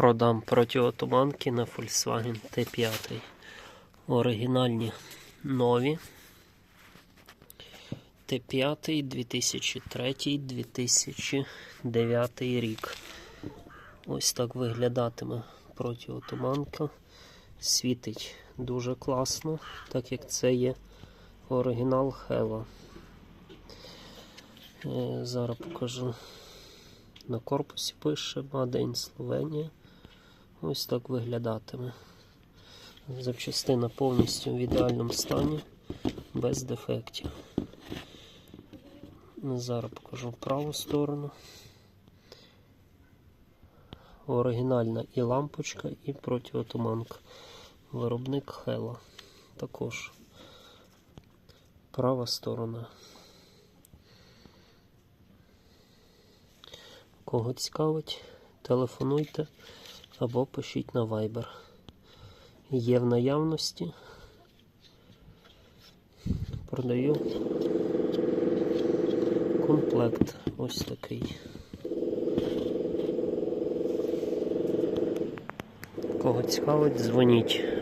Продам протиотуманки на Volkswagen T5. Оригінальні нові. Т5 2003-2009 рік. Ось так виглядатиме протиотуманка. Світить дуже класно, так як це є оригінал Hella. Е, Зараз покажу. На корпусі пише Made in Словенія. Ось так виглядатиме. Запчастина повністю в ідеальному стані, без дефектів. Зараз покажу праву сторону. Оригінальна і лампочка, і протиотуманка. Виробник Hella. Також права сторона. Кого цікавить, телефонуйте або пишіть на Viber. Є в наявності. Продаю комплект ось такий. Кого цікавить, дзвоніть.